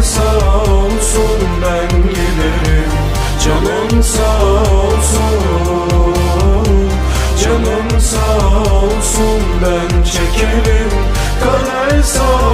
sağ ben giderim. Canın sağ Canın sağ olsun ben çekerim. Kader sağ olsun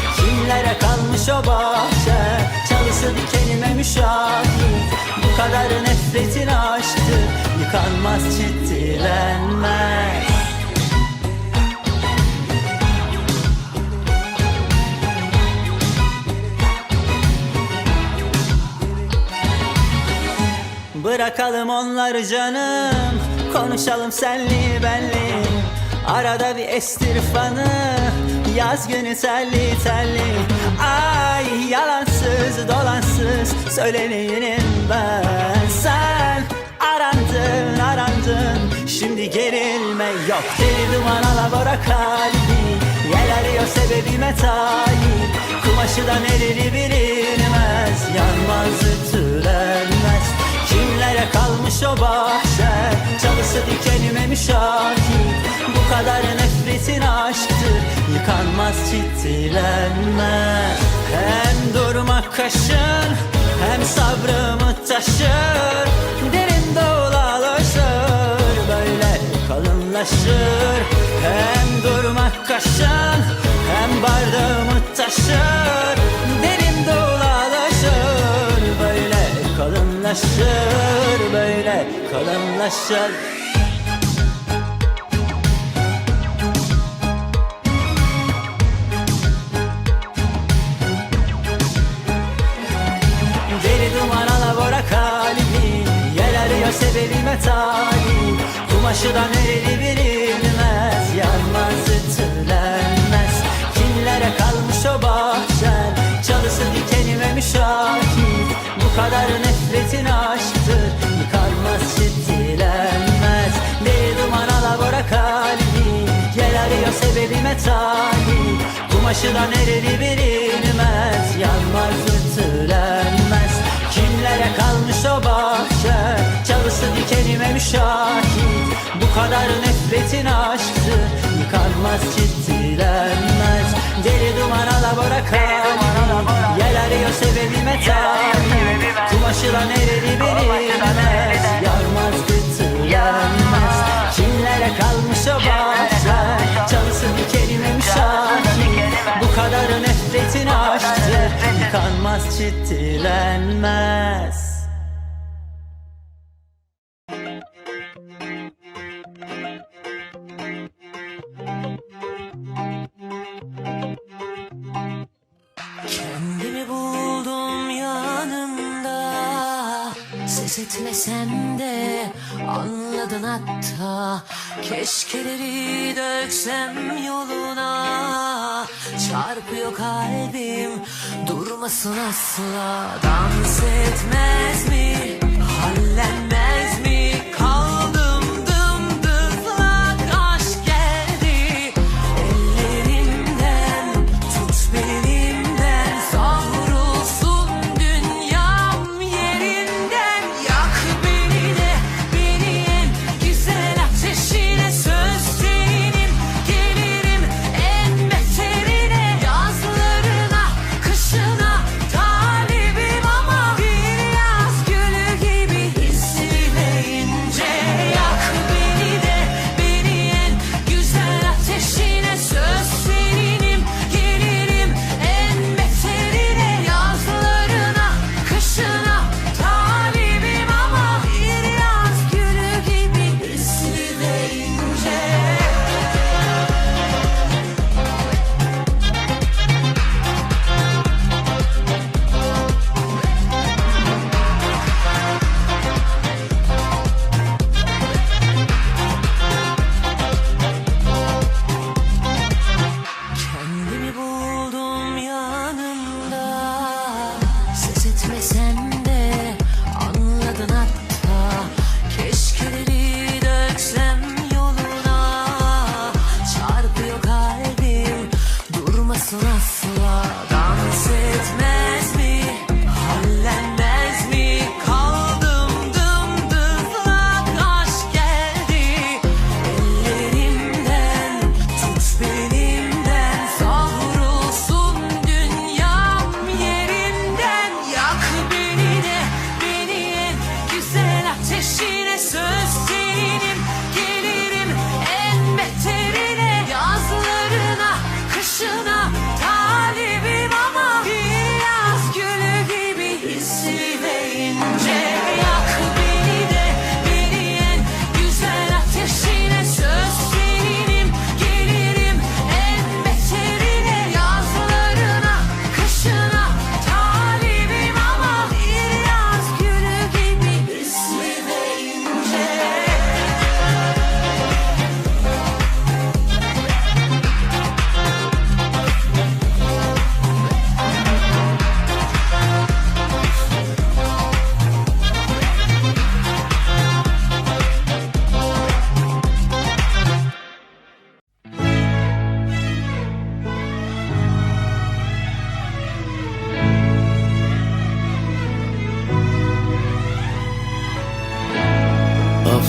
Kimlere kalmış o bahçe. Çalısı dikenime müşahit. Bu kadar nefretin aşktı Yıkanmaz ciddilenmez Bırakalım onları canım. Konuşalım senli benli. Arada bir estir fanı Yaz günü telli telli Ay yalansız dolansız Söyleneyim ben. Sen arandın arandın. Şimdi gerilme yok. Deli duman alabora kalbi Yel arıyor sebebime talip Kumaşı da nereli bilinmez. Yanmaz ütülenmez Kimlere kalmış o bahçe. Çalısı dikenime müşahit Bu kadar nefretin aşktır Yıkanmaz ciddilenmez Hem durmak kaşın Hem sabrımı taşır. Derin dolalaşır Böyle kalınlaşır. Hem durmak kaşın Hem bardağımı taşır Kalınlaşır Deli duman alabora kalbi Yel arıyor sebebime talip Kumaşı da nereli bilinmez sebebime talip Kumaşı da nereli bilinmez. Yanmaz ütülenmez. Kimlere kalmış o bahçe? Çalısı dikenime müşahit Bu kadar nefretin aşktı Yıkanmaz ciddilenmez Deli duman alabora kalbi Yel arıyor sebebime talip Kumaşı da nereli bilinmez. Yanmaz ütülenmez Yıkanmaz ciddilenmez Ses etmesem de anladın hatta. Keşkeleri döksem yoluna. Çarpıyor kalbim durmasın asla. Dans etmez mi? Hallenmez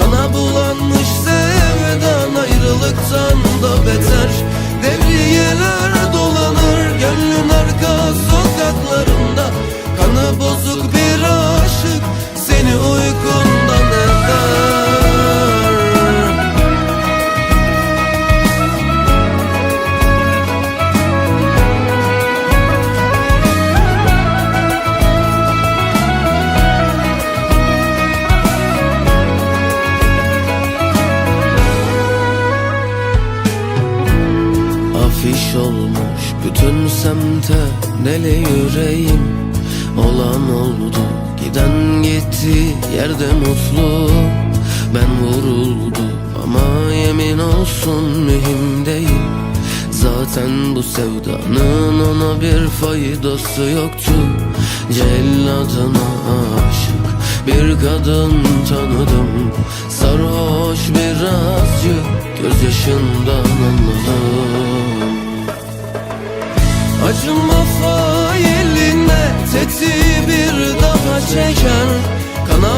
Kana bulanmış sevdan ayrılıktan da beter. Devriyeler dolanır gönlün arka sokaklarında. Kanı bozuk bir aşık seni uykundan giden gitti yerde mutlu. Ben vuruldum ama yemin olsun mühim değil Zaten bu sevdanın ona bir faydası yoktu. Celladına aşık bir kadın tanıdım. Sarhoş birazcık gözyaşından anladım. Acıma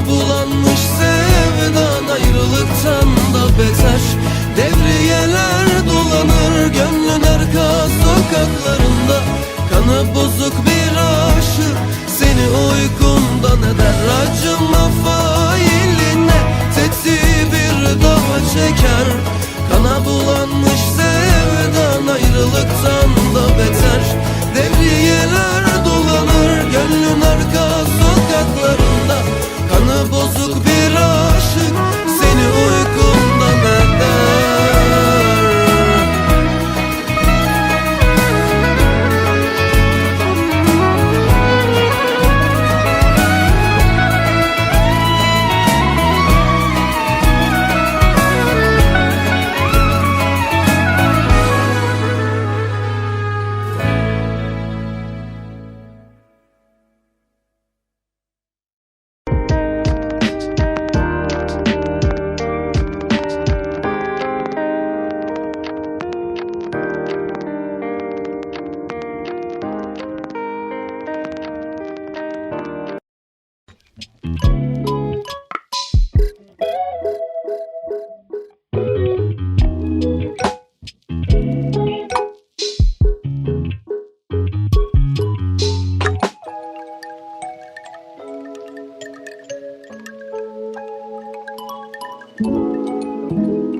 bulanmış sevdan ayrılıktan da beter. Devriyeler dolanır gönlün arka sokaklarında. Kanı bozuk bir aşık seni uykundan eder. Acıma failine